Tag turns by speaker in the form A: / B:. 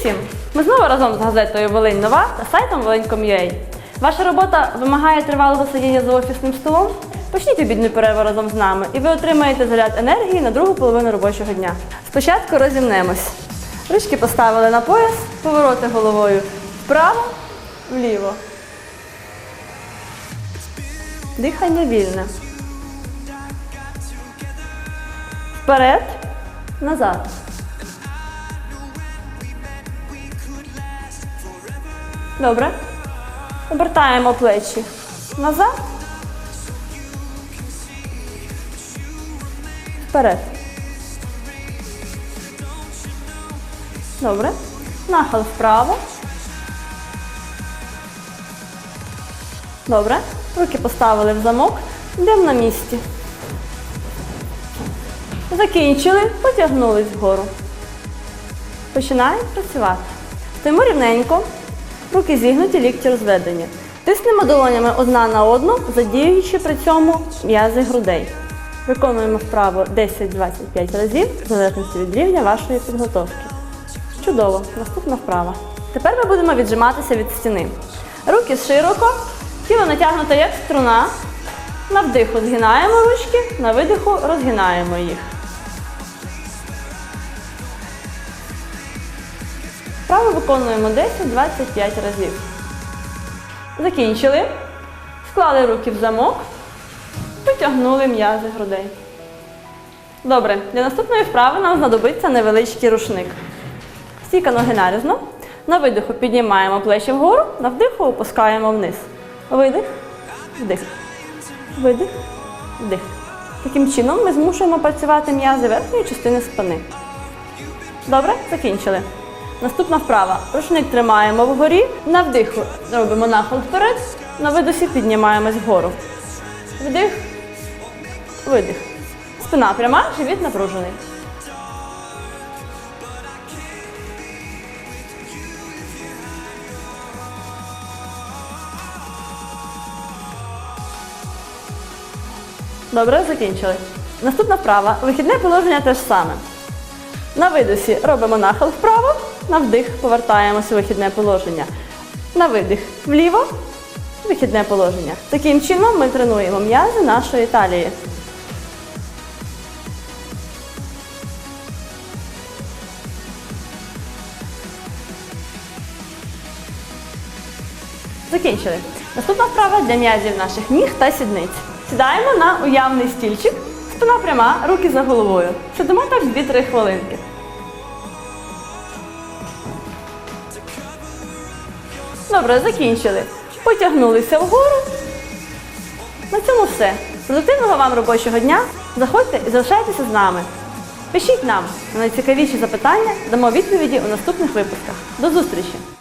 A: Усім! Ми знову разом з газетою Волинь Нова та сайтом Волинь.com.ua. Ваша робота вимагає тривалого сидіння за офісним столом? Почніть обідню перерву разом з нами, і ви отримаєте заряд енергії на другу половину робочого дня. Спочатку розімнемось. Ручки поставили на пояс, повороти головою вправо, вліво. Дихання вільне. Вперед, назад. Добре. Обертаємо плечі назад. Вперед. Добре. Нахил вправо. Добре. Руки поставили в замок. Йдемо на місці. Закінчили, потягнулись вгору. Починаємо працювати. Стоїмо рівненько, руки зігнуті, лікті розведені. Тиснемо долонями одна на одну, задіюючи при цьому м'язи грудей. Виконуємо вправо 10-25 разів, в залежності від рівня вашої підготовки. Чудово, наступна вправа. Тепер ми будемо віджиматися від стіни. Руки широко, тіло натягнуто як струна. На вдиху згинаємо ручки, на видиху розгинаємо їх. Вправо виконуємо 10-25 разів. Закінчили. Склали руки в замок, потягнули м'язи грудей. Добре, для наступної вправи нам знадобиться невеличкий рушник. Стійка ноги нарізно. На видиху піднімаємо плечі вгору, на вдиху опускаємо вниз. Видих, вдих. Видих, вдих. Таким чином ми змушуємо працювати м'язи верхньої частини спини. Добре, закінчили. Наступна вправа. Рушник тримаємо вгорі. На вдиху робимо нахил вперед. На видосі піднімаємось вгору. Вдих, видих. Спина пряма, живіт напружений. Добре, закінчили. Наступна вправа. Вихідне положення теж саме. На видосі робимо нахил вправо, на вдих повертаємося у вихідне положення. На видих вліво, вихідне положення. Таким чином ми тренуємо м'язи нашої талії. Закінчили. Наступна вправа для м'язів наших ніг та сідниць. Сідаємо на уявний стільчик, спина пряма, руки за головою. Сидимо так 2-3 хвилинки. Добре, закінчили. Потягнулися вгору. На цьому все. Продуктивного вам робочого дня. Заходьте і залишайтеся з нами. Пишіть нам на найцікавіші запитання, дамо відповіді у наступних випусках. До зустрічі!